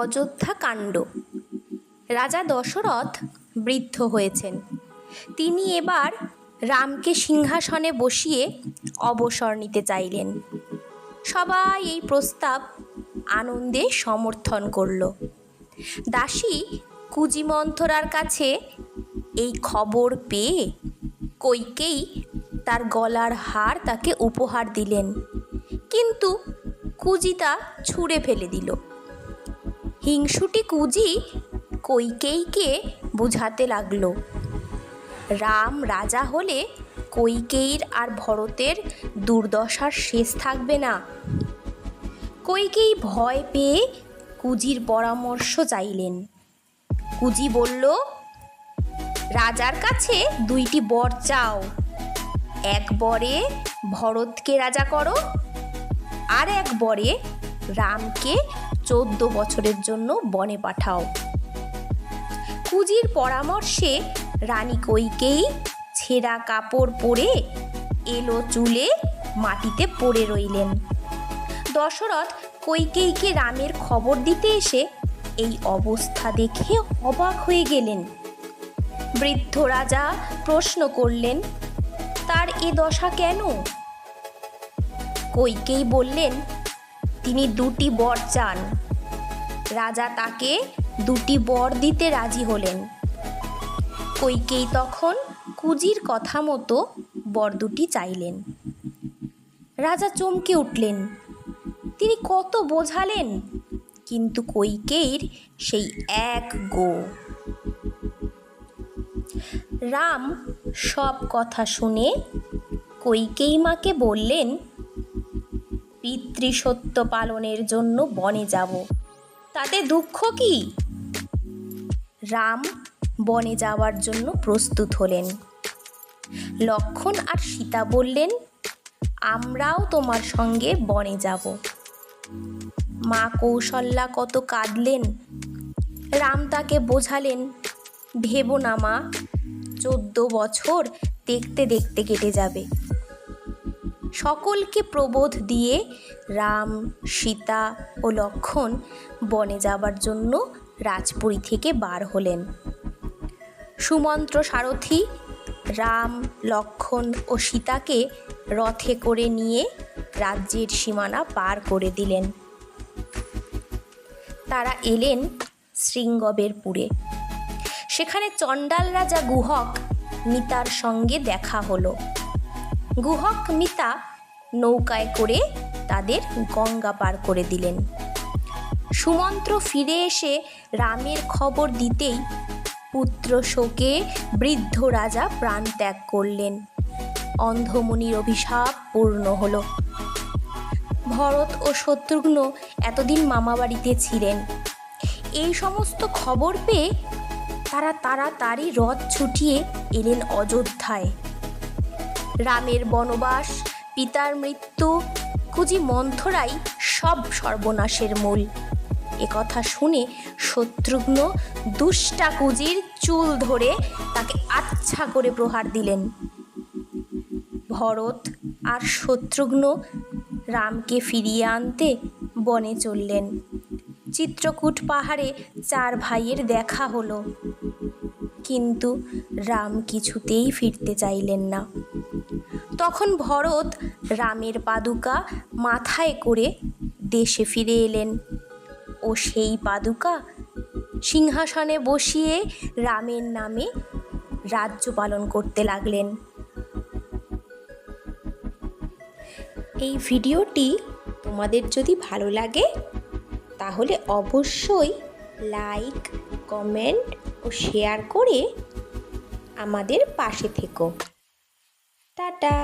অযোধ্যা কাণ্ড। রাজা দশরথ বৃদ্ধ হয়েছেন। তিনি এবার রামকে সিংহাসনে বসিয়ে অবসর নিতে চাইলেন। সবাই এই প্রস্তাব আনন্দে সমর্থন করল। দাসী কুজিমন্থরার কাছে এই খবর পেয়ে কইকেই তার গলার হার তাকে উপহার দিলেন। কিন্তু কুজি তা ছুঁড়ে ফেলে দিল। হিংসুটি কুজি কৈকেয়ীকে বুঝাতে লাগল। রাম রাজা হলে কৈকেয়ীর আর ভরতের দুর্দশার শেষ থাকবে না। কৈকেয়ী ভয় পেয়ে কুজির পরামর্শ চাইলেন। কুজি বলল, রাজার কাছে দুইটি বর চাও। এক বরে ভরতকে রাজা করো আর এক বরে রামকে চোদ্দ বছরের জন্য বনে পাঠাও। কুজির পরামর্শে রানী কৈকেয়ী ছেঁড়া কাপড় পরে এলো চুলে মাটিতে পড়ে রইলেন। দশরথ কৈকেয়ীকে রামের খবর দিতে এসে এই অবস্থা দেখে অবাক হয়ে গেলেন। বৃদ্ধ রাজা প্রশ্ন করলেন, তার এ দশা কেন? কৈকেয়ী বললেন তিনি দুটি বর চান। রাজা তাকে দুটি বর দিতে রাজি হলেন। কৈকেয়ী তখন কুজির কথা মতো বর দুটি চাইলেন। রাজা চমকে উঠলেন। তিনি কত বোঝালেন, কিন্তু কৈকেয়ীর সেই এক গো। রাম সব কথা শুনে কৈকেয়ী মাকে বললেন পিতৃসত্য পালনের জন্য বনে যাব। তাতে দুঃখ কি? রাম বনে যাওয়ার জন্য প্রস্তুত হলেন। লক্ষণ আর সীতা বললেন, আমরাও তোমার সঙ্গে বনে যাব। মা কৌশল্যা কত কাঁদলেন। রাম তাকে বোঝালেন, ভেবো না মা, চোদ্দ বছর দেখতে দেখতে কেটে যাবে। সকলকে প্রবোধ দিয়ে রাম, সীতা ও লক্ষণ বনে যাবার জন্য রাজপুরী থেকে বার হলেন। সুমন্ত্র সারথি রাম, লক্ষণ ও সীতাকে রথে করে নিয়ে রাজ্যের সীমানা পার করে দিলেন। তারা এলেন শৃঙ্গবেরপুরে সেখানে চণ্ডাল রাজা গুহক মিতার সঙ্গে দেখা হলো। গুহক মিতা নৌকায় করে তাদের গঙ্গা পার করে দিলেন। সুমন্ত্র ফিরে এসে রামের খবর দিতেই পুত্র শোকে বৃদ্ধ রাজা প্রাণ ত্যাগ করলেন। অন্ধমুনির অভিশাপ পূর্ণ হল। ভরত ও শত্রুঘ্ন এতদিন মামাবাড়িতে ছিলেন। এই সমস্ত খবর পেয়ে তারা তাড়াতাড়ি রথ ছুটিয়ে এলেন অযোধ্যায়। রামের বনবাস, পিতার মৃত্যু কুজি মন্থরাই সব সর্বনাশের মূল। একথা শুনে শত্রুঘ্ন দুষ্টা কুজির চুল ধরে তাকে আচ্ছা করে প্রহার দিলেন। ভরত আর শত্রুঘ্ন রামকে ফিরিয়ে আনতে বনে চললেন। চিত্রকূট পাহাড়ে চার ভাইয়ের দেখা হলো। কিন্তু রাম কিছুতেই ফিরতে চাইলেন না। তখন ভরত রামের পাদুকা মাথায় করে দেশে ফিরে এলেন। ও সেই পাদুকা সিংহাসনে বসিয়ে রামের নামে রাজ্য পালন করতে লাগলেন। এই ভিডিওটি তোমাদের যদি ভালো লাগে, তাহলে অবশ্যই লাইক কমেন্ট ও শেয়ার করে আমাদের পাশে থেকো। টাটা